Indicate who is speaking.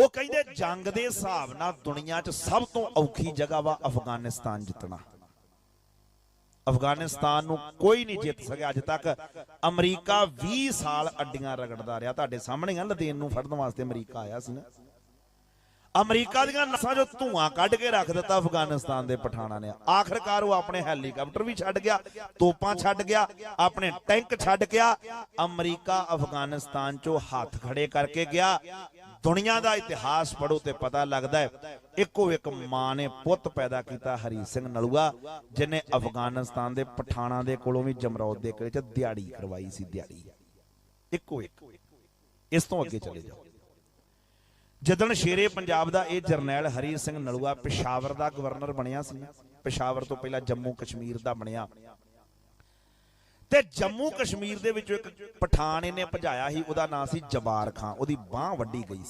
Speaker 1: ਉਹ ਕਹਿੰਦੇ ਜੰਗ ਦੇ ਹਿਸਾਬ ਨਾਲ ਦੁਨੀਆ 'ਚ ਸਭ ਤੋਂ ਔਖੀ ਜਗ੍ਹਾ ਵਾ ਅਫਗਾਨਿਸਤਾਨ ਜਿੱਤਣਾ। ਅਫਗਾਨਿਸਤਾਨ ਨੂੰ ਕੋਈ ਨਹੀਂ ਜਿੱਤ ਸਕਿਆ ਅੱਜ ਤੱਕ। ਅਮਰੀਕਾ 20 ਸਾਲ ਅੱਡੀਆਂ ਰਗੜਦਾ ਰਿਹਾ। ਤੁਹਾਡੇ ਸਾਹਮਣੇ ਆ ਲਦੇਨ ਨੂੰ ਫੜਨ ਵਾਸਤੇ ਅਮਰੀਕਾ ਆਇਆ ਸੀ ਨਾ। ਅਮਰੀਕਾ ਦੀਆਂ ਨਸਾਂ ਜੋ ਧੂਆਂ ਕੱਢ ਕੇ ਰੱਖ ਦਿੱਤਾ ਅਫਗਾਨਿਸਤਾਨ ਦੇ ਪਠਾਣਾਂ ਨੇ। ਆਖਰਕਾਰ ਉਹ ਆਪਣੇ ਹੈਲੀਕਾਪਟਰ ਵੀ ਛੱਡ ਗਿਆ, ਤੋਪਾਂ ਛੱਡ ਗਿਆ, ਆਪਣੇ ਟੈਂਕ ਛੱਡ ਗਿਆ। ਅਮਰੀਕਾ ਅਫਗਾਨਿਸਤਾਨ ਚੋਂ ਹੱਥ ਖੜੇ ਕਰਕੇ ਗਿਆ। ਦੁਨੀਆ ਦਾ ਇਤਿਹਾਸ ਪੜੋ ਤੇ ਪਤਾ ਲੱਗਦਾ ਹੈ, ਇੱਕੋ ਇੱਕ ਮਾਂ ਨੇ ਪੁੱਤ ਪੈਦਾ ਕੀਤਾ ਹਰੀ ਸਿੰਘ ਨਲੂਆ ਜਿਨੇ ਅਫਗਾਨਿਸਤਾਨ ਦੇ ਪਠਾਣਾਂ ਦੇ ਕੋਲੋਂ ਵੀ ਜਮਰੌਦ ਦੇ ਕਿਲੇ 'ਚ ਦਿਹਾੜੀ ਕਰਵਾਈ ਸੀ, ਦਿਹਾੜੀ। ਇੱਕੋ ਇੱਕ। ਇਸ ਤੋਂ ਅੱਗੇ ਚਲੇ ਜਾਓ। ਜਦਨ ਸ਼ੇਰੇ ਪੰਜਾਬ ਦਾ ਇਹ ਜਰਨੈਲ ਹਰੀ ਸਿੰਘ ਨਲੂਆ ਪਿਸ਼ਾਵਰ ਦਾ ਗਵਰਨਰ ਬਣਿਆ ਸੀ, ਪਿਸ਼ਾਵਰ ਤੋਂ ਪਹਿਲਾਂ ਜੰਮੂ ਕਸ਼ਮੀਰ ਦਾ ਬਣਿਆ। ਤੇ ਜੰਮੂ ਕਸ਼ਮੀਰ ਦੇ ਵਿੱਚੋਂ ਇੱਕ ਪਠਾਨ ਇਹਨੇ ਭਜਾਇਆ ਸੀ, ਉਹਦਾ ਨਾਂ ਸੀ ਜਬਾਰ ਖਾਨ ਉਹਦੀ ਬਾਹ ਵੱਡੀ ਗਈ ਸੀ।